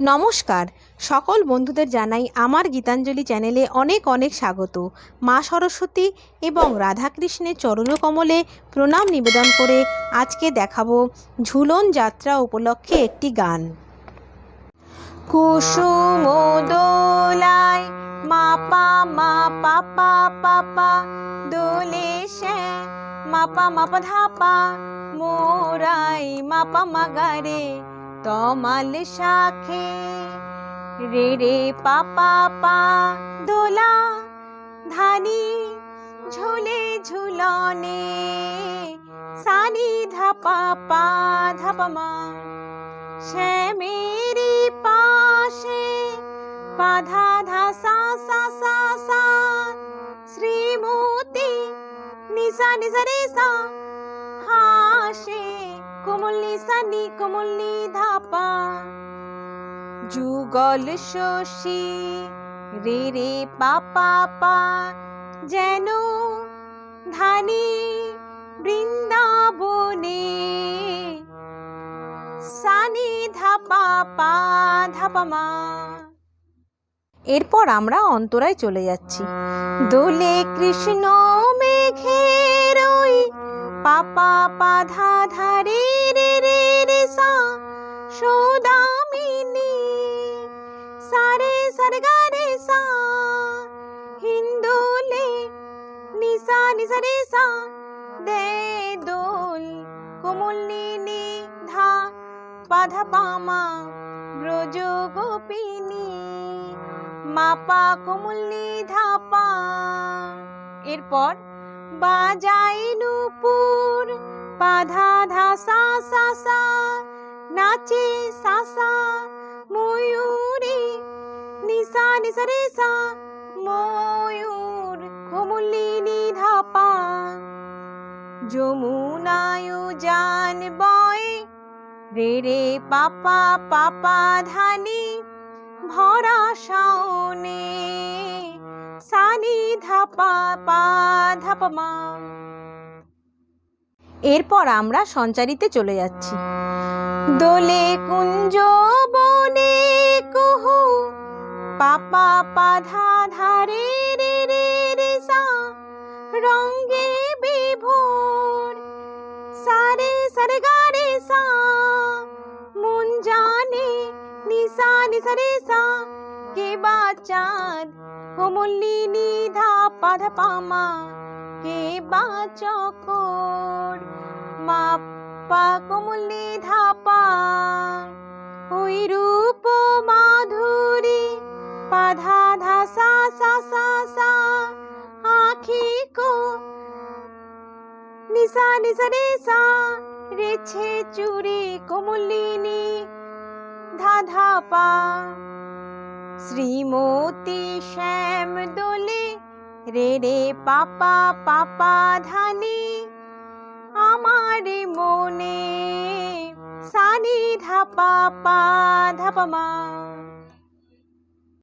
নমস্কার। সকল বন্ধুদের জানাই আমার গীতাঞ্জলি চ্যানেলে অনেক অনেক স্বাগত। মা সরস্বতী এবং রাধাকৃষ্ণের চরণকমলে প্রণাম নিবেদন করে আজকে দেখাবো ঝুলন যাত্রা উপলক্ষে একটি গান। কুসুম দোলায় মা পা মা দোলে মাপা মাপা ধাপা, মোরাই মাপা মাগারে তমাল শাখে রে রে পাপা পা দোলা ধানি ঝুলে ঝুলনে সানি ধাপা পা ধাপা মা শ্যামেরি পাশে পাধা ধা সা সা সা সা শ্রীমূর্তি নিসা নিসা রে সা হাসে কোমলি সানি, কোমলি ধাপা। যুগল শশী, রে রে পাপা পা যেন ধানি বৃন্দাবনে সানি ধাপা, পা, ধাপা মা। এরপর আমরা অন্তরায় চলে যাচ্ছি। দোলে কৃষ্ণ ওই পাপা পাধা ধারে রে রে রে সা সৌদামিনী সারে সরগা রে, সা হিন্দোলে নিসা নিসা রে, সা, দে দোল কোমলিনী ধা পাধা পামা ব্রজ গোপিনী মাপা কোমলি ধাপা এরপর বাজাই পাধা ধা সা সা সা নাচে সা সা ময়ূরী নিসা নিসা রে সা ময়ূর কোমলিনী ধাপা যমুনায় জান বয় রে রে পাপা পাপা ধানি ভরা শাওনে সানি ধাপা পা ধাপা মা এরপর আমরা সঞ্চারিতে চলে যাচ্ছি। দোলে কুঞ্জ বনে কুহু, পাপা পাধা ধারে রে রে রে সা, রঙ্গে বিভোর, সারে সারে গারে সা, মন জানে নিসা নিসা রে সা, কে বাচাঁদ কোমলিনী ধা পাধা পামা কে বা চকর? মা পা কোমলি ধাপা, ওই রূপ মাধুরী পাধা ধা সা সা সা, আখি কো নিসা নিসা, রে, সা, রেছে চুরি কোমলিনী ধা ধা পা শ্রীমতী শ্যাম দোলে রে রে পাপা পাপা ধানি আমার মনে সানি ধাপা পা ধাপা মা।